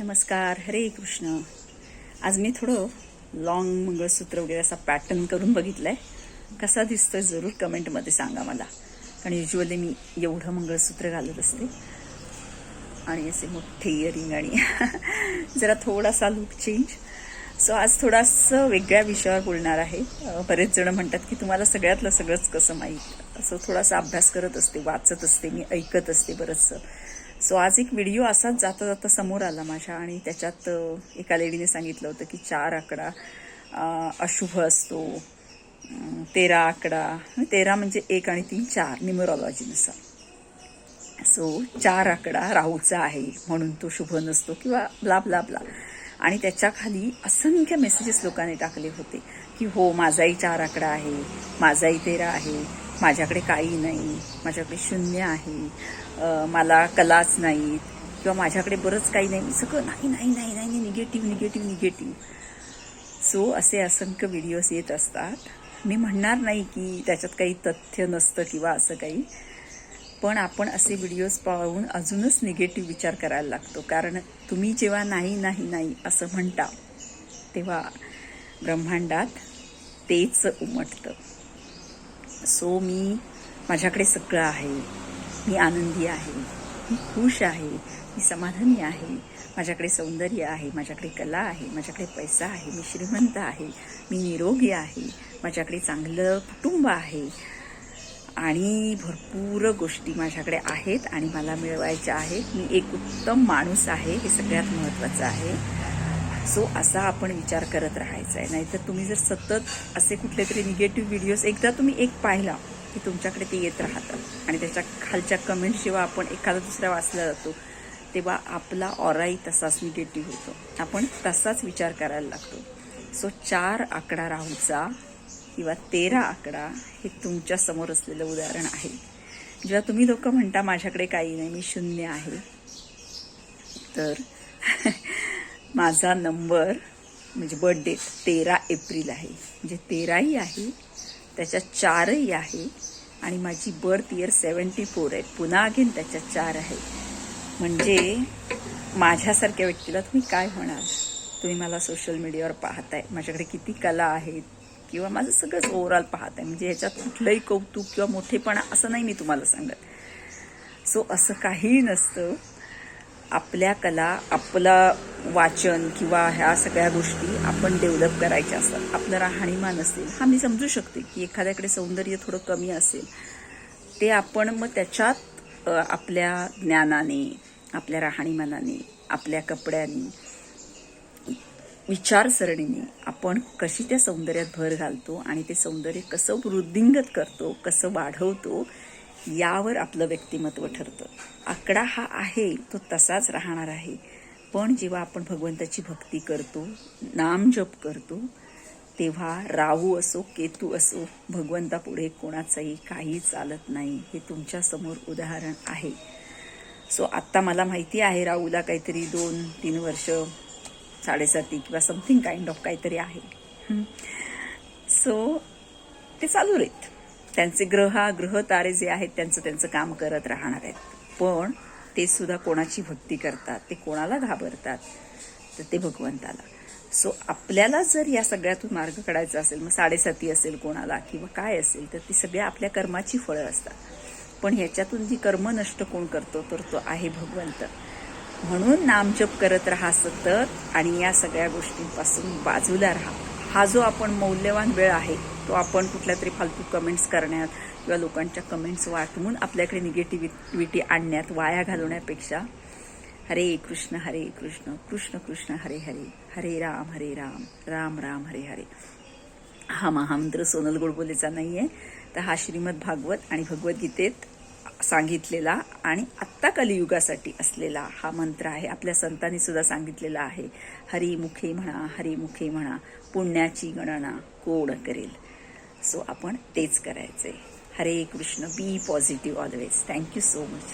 नमस्कार हरे कृष्ण. आज मी थोडं लॉंग मंगळसूत्र वगैरे असा पॅटर्न करून बघितलंय. कसा दिसतोय जरूर कमेंटमध्ये सांगा मला. कारण युजली मी एवढं मंगळसूत्र घालत असते. आणि असे मोठे इयरिंग आणि जरा थोडासा लुक चेंज सो आज थोडासा वेगळ्या विषयावर बोलणार आहे. बरेच जण म्हणतात की तुम्हाला सगळ्यातलं सगळंच कसं माहीत? सो थोडासा अभ्यास करत असते वाचत असते मी ऐकत असते बरंचसं. सो आज एक व्हिडिओ असाच जाता जाता समोर आला माझ्या आणि त्याच्यात एका लेडीने सांगितलं होतं की चार आकडा अशुभ असतो तेरा आकडा तेरा म्हणजे एक आणि तीन चार न्युमरॉलॉजीनुसार. सो चार आकडा राहूचा आहे म्हणून तो शुभ नसतो किंवा ब्ला ब्ला ब्ला. आणि त्याच्याखाली असंख्य मेसेजेस लोकांनी टाकले होते की हो माझाही चार आकडा आहे माझाही तेरा आहे माझ्याकडे काही नाही माझ्याकडे शून्य आहे मला कलाच नाहीत किंवा माझ्याकडे बरंच काही नाही. सगळं नाही नाही नाही नाही निगेटिव्ह निगेटिव्ह निगेटिव्ह. सो असे असंख्य व्हिडिओज येत असतात. मी म्हणणार नाही की त्याच्यात काही तथ्य नसतं किंवा असं काही पण आपण असे व्हिडिओज पाहून अजूनच निगेटिव्ह विचार करायला लागतो. कारण तुम्ही जेव्हा नाही नाही नाही असं म्हणता तेव्हा ब्रह्मांडात तेच उमटतं. सो मी माझ्याकडे सगळं आहे. मी आनंदी आहे. मी खुश आहे. मी समाधानी आहे. माझ्याकडे सौंदर्य आहे. माझ्याकडे कला आहे. माझ्याकडे पैसा आहे. मी श्रीमंत आहे. मी निरोगी आहे. माझ्याकडे चांगलं कुटुंब आहे. आणि भरपूर गोष्टी माझ्याकडे आहेत आणि मला मिळवायच्या आहेत. मी एक उत्तम माणूस आहे. हे सगळ्यात महत्त्वाचं आहे. सो असा आपण विचार करत राहायचा आहे नाहीतर तुम्ही जर सतत असे कुठले तरी निगेटिव्ह व्हिडिओज एकदा तुम्ही एक पाहिला की तुमच्याकडे ते येत राहतात आणि त्याच्या खालच्या कमेंट जेव्हा आपण एखादा दुसरा वाचला जातो तेव्हा आपला ऑराही तसाच निगेटिव्ह होतो. आपण तसाच विचार करायला लागतो. सो चार आकडा राहूचा किंवा तेरा आकडा हे तुमच्यासमोर असलेलं उदाहरण आहे. जेव्हा तुम्ही लोक म्हणता माझ्याकडे काही नाही मी शून्य आहे. तर माझा नंबर म्हणजे बर्थडे तेरा एप्रिल आहे. म्हणजे तेराही आहे त्याच्यात चारही आहे आणि माझी बर्थ इयर सेवन्टी फोर आहे. पुन्हा अगेन त्याच्यात चार आहे. म्हणजे माझ्यासारख्या व्यक्तीला तुम्ही काय म्हणाल? तुम्ही मला सोशल मीडियावर पाहताय. माझ्याकडे किती कला आहेत किंवा माझं सगळंच ओव्हरऑल पाहताय. म्हणजे ह्याच्यात कुठलंही कौतुक किंवा मोठेपणा असं नाही मी तुम्हाला सांगत. सो असं काहीही नसतं. आपल्या कला आपलं वाचन किंवा ह्या सगळ्या गोष्टी आपण डेव्हलप करायच्या असतात. आपलं राहणीमान असेल. हा मी समजू शकते की एखाद्याकडे सौंदर्य थोडं कमी असेल. ते आपण मग त्याच्यात आपल्या ज्ञानाने आपल्या राहणीमानाने आपल्या कपड्याने विचारसरणीने आपण कशी त्या सौंदर्यात भर घालतो आणि ते सौंदर्य कसं वृद्धिंगत करतो कसं वाढवतो यावर आपलं व्यक्तिमत्व ठरतं. आकडा हा आहे तो तसाच राहणार आहे. पण जेव्हा आपण भगवंताची भक्ती करतो नामजप करतो तेव्हा राहू असो केतू असो भगवंतापुढे कोणाचंही काही चालत नाही हे तुमच्यासमोर उदाहरण आहे. सो आत्ता मला माहिती आहे राहूला काहीतरी दोन तीन वर्ष साडेसाती किंवा समथिंग काइंड ऑफ काहीतरी आहे. सो ते चालू राहीत त्यांचे ग्रह ग्रह तारे जे आहेत त्यांचं त्यांचं काम करत राहणार आहेत. पण ते सुद्धा कोणाची भक्ती करतात? ते कोणाला घाबरतात? तर ते भगवंताला. सो आपल्याला जर या सगळ्यातून मार्ग काढायचा असेल मग साडेसाती असेल कोणाला किंवा काय असेल तर ती सगळ्या आपल्या कर्माची फळं असतात. पण ह्याच्यातून जी कर्म नष्ट कोण करतो तर तो आहे भगवंत. म्हणून नामजप करत राहा सतत आणि या सगळ्या गोष्टींपासून बाजूला राहा. हा जो आपण मौल्यवान वेळ आहे तो आपण कुठल्या तरी फालतू कमेंट्स करण्यात किंवा लोकांच्या कमेंट्स वाटवून आपल्याकडे निगेटिव्हिटी आणण्यात वाया घालवण्यापेक्षा हरे कृष्ण हरे कृष्ण कृष्ण कृष्ण हरे हरे हरे राम हरे राम राम राम हरे हरे. हा महामंत्र सोनल गोडबोलेचा नाही आहे तर हा श्रीमद भागवत आणि भगवद्गीतेत सांगितलेला आणि आत्ता कलियुगासाठी असलेला हा मंत्र आहे. आपल्या संतांनी सुद्धा सांगितलेला आहे. हरिमुखे म्हणा हरिमुखे म्हणा पुण्याची गणना कोण करेल? सो आपण तेच करायचे Hare Krishna be positive always thank you so much